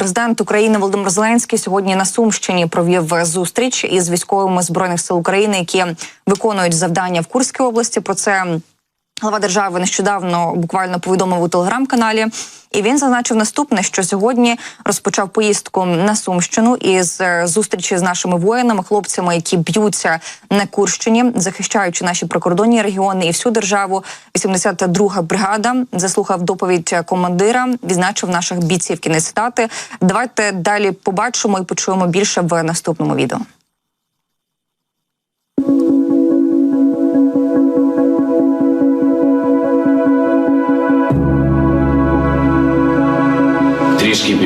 Президент України Володимир Зеленський сьогодні на Сумщині провів зустріч із військовими збройних сил України, які виконують завдання в Курській області. Про це глава держави нещодавно буквально повідомив у телеграм-каналі. І він зазначив наступне, що сьогодні розпочав поїздку на Сумщину із е, зустрічі з нашими воїнами, хлопцями, які б'ються на Курщині, захищаючи наші прикордонні регіони і всю державу. 82-га бригада заслухав доповідь командира, відзначив наших бійців. Кінець цитати. Давайте далі побачимо і почуємо більше в наступному відео.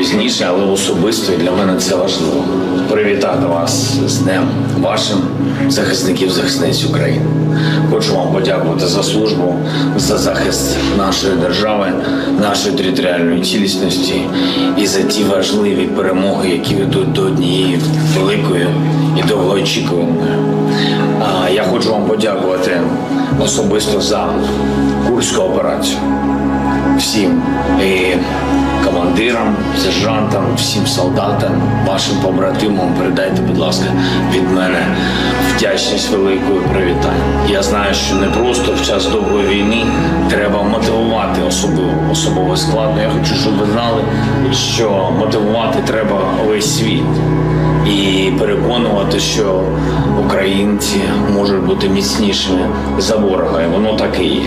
Пізніше, але особисто і для мене це важливо. Привітати вас з днем вашим захисників захисниць України. Хочу вам подякувати за службу, за захист нашої держави, нашої територіальної цілісності і за ті важливі перемоги, які ведуть до однієї великої і довгоочікуваної. Я хочу вам подякувати особисто за курську операцію всім і командирам, сержантам, всім солдатам, вашим побратимам передайте, будь ласка, від мене вдячність великою привітання. Я знаю, що не просто в час довгої війни треба мотивувати особливо особовий склад. Я хочу, щоб ви знали, що мотивувати треба весь світ і переконувати, що українці можуть бути міцнішими за ворога. І воно так і є.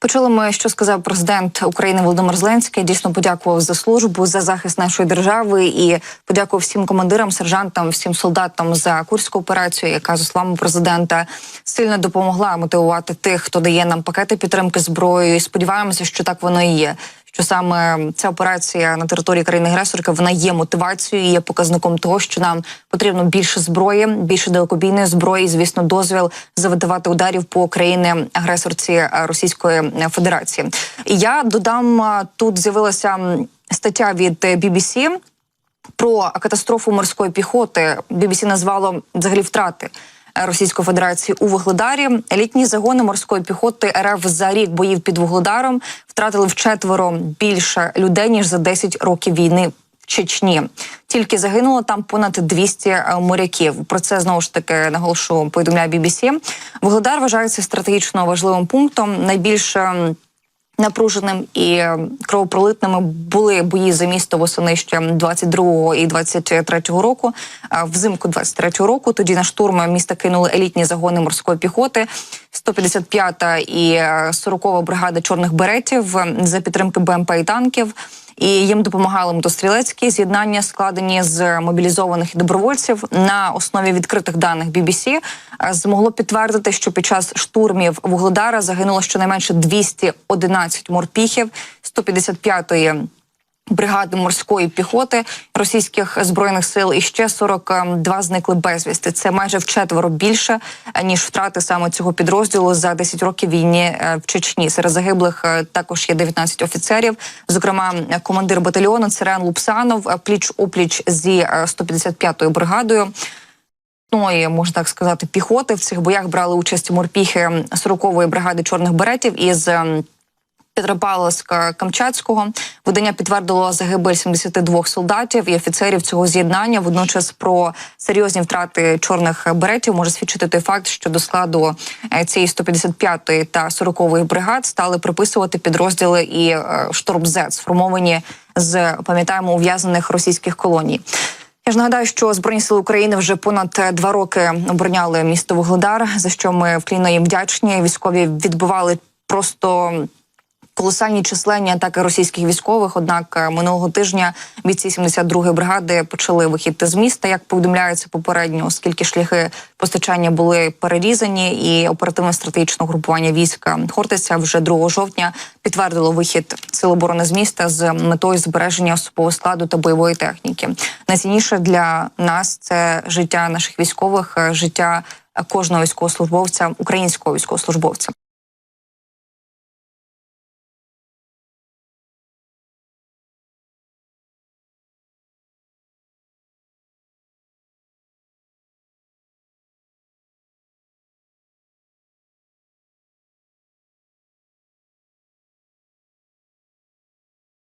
Почули ми, що сказав президент України Володимир Зеленський. Дійсно подякував за службу за захист нашої держави і подякував всім командирам, сержантам, всім солдатам за курську операцію, яка за словами президента сильно допомогла мотивувати тих, хто дає нам пакети підтримки зброєю. І Сподіваємося, що так воно і є. Що саме ця операція на території країни агресорки вона є мотивацією, є показником того, що нам потрібно більше зброї, більше далекобійної зброї, і, звісно, дозвіл завдавати ударів по країни агресорці е, Російської Федерації. І я додам е, тут з'явилася стаття від е, BBC про катастрофу морської піхоти. BBC назвало взагалі втрати. Російської Федерації у Вугледарі елітні загони морської піхоти РФ за рік боїв під Вугледаром втратили вчетверо більше людей ніж за 10 років війни в Чечні. Тільки загинуло там понад 200 е, моряків. Про це знову ж таки наголошую повідомляє BBC. Вугледар вважається стратегічно важливим пунктом. Найбільше напруженим і е, кровопролитними були бої за місто восени ще 22-го і 23-го року. Взимку 23-го року тоді на штурм міста кинули елітні загони морської піхоти. 155-та і е, 40-та бригада чорних беретів е, за підтримки БМП і танків. І їм допомагали мотострілецькі з'єднання, складені з мобілізованих добровольців. На основі відкритих даних BBC, е, змогло підтвердити, що під час штурмів Вугледара загинуло щонайменше 211 морпіхів. 155-ї бригади морської піхоти російських збройних сил і ще 42 зникли безвісти. Це майже вчетверо більше е, ніж втрати саме цього підрозділу за 10 років війни е, в Чечні. Серед загиблих е, також є 19 офіцерів. Зокрема, командир батальйону Церен Лупсанов пліч опліч зі 155-ю бригадою. Ну, можна так сказати, піхоти в цих боях брали участь морпіхи 40-ї бригади чорних беретів із ем, Петропавловська Камчатського видання підтвердило загибель 72 солдатів і офіцерів цього з'єднання. Водночас про серйозні втрати чорних беретів може свідчити той факт, що до складу е, цієї 155-ї та 40-ї бригад стали приписувати підрозділи і е, шторм З, сформовані з пам'ятаємо ув'язнених російських колоній. Я ж нагадаю, що збройні сили України вже понад е, два роки обороняли місто Вугледар, за що ми вклінно їм вдячні. Військові відбивали просто колосальні численні атаки російських військових. Однак е, минулого тижня бійці 72-ї бригади почали вихід з міста. Як повідомляється попередньо, оскільки шляхи постачання були перерізані, і оперативно стратегічне групування війська Хортиця вже 2 жовтня підтвердило вихід сил оборони з міста з метою збереження особового складу та бойової техніки. Найцінніше для нас це життя наших військових, е, життя кожного військовослужбовця, українського військовослужбовця.